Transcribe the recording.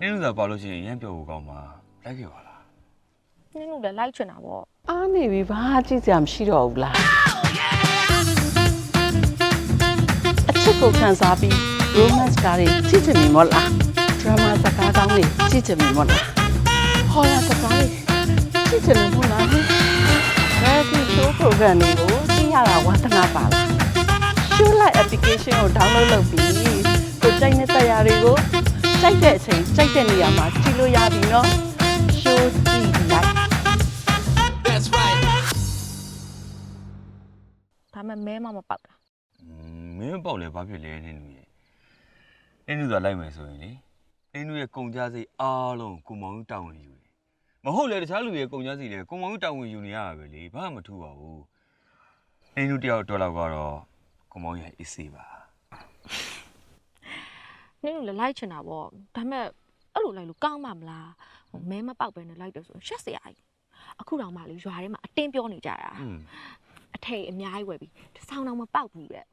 နင်းတို့သာပါလို့ရှိရင်ရမ်းပြောဖို့ကောင်းပါလိုက်ခဲ့ပါလားနင်းတို့လည်းလိုက်ချင်တာပေါ့အားနေပြီဘာကြည့်စရာမရှိတော့ဘူးလားအချစ်ကိုခံစားပြီး romance ကားတွေကြည့်ချင်ပြီမို့လား drama စကားကောင်းတွေကြည့်ချင်ပြီမို့လား horror စကားတွေကြည့်ချင်တယ်မို့လား reality show program တွေကိုကြည့်ရတာဝါသနာပါလား show light application ကို download လုပ်ပြီးကိုကြိုက်တဲ့တရားတွေကို ကြိုက်တဲ့အချိန်ကြိုက်တဲ့နေရာမှာကြည့်လို့ရပြီနော် show ကြည့်လိုက်ဒါပေမဲ့မဲမမပေါက်တာอืมမင်းမပေါက်လဲဘာဖြစ်လဲနင်းတို့ရဲ့နင်းတို့သာလိုက်မယ်ဆိုရင်လေနင်းတို့ရဲ့ကုန်ကြစိတ်အားလုံးကိုမောင်ကြီးတာဝန်ယူတယ်မဟုတ်လေတခြားလူရဲ့ကုန်ကြစိတ်လေကိုမောင်ကြီးတာဝန်ယူနေရတာပဲလေဘာမှမထူပါဘူးနင်းတို့တယောက်တော့လောက်ကတော့ကိုမောင်ကြီးရဲ့အစ်စေးပါ နင်းတို့လည်းလိုက်ချင်တာပေါ့ဒါပေမဲ့အဲ့လိုလိုက်လို့ကောင်းမှာမလားဟိုမဲမပေါက်ပဲနဲ့လိုက်တယ်ဆိုရင်ရှက်စရာကြီးအခုတော့မှလေရွာထဲမှာအတင်းပြောနေကြတာอืมအထိတ်အများကြီးဝယ်ပြီးတစ်ဆောင်တော့မပေါက်ဘူးတဲ့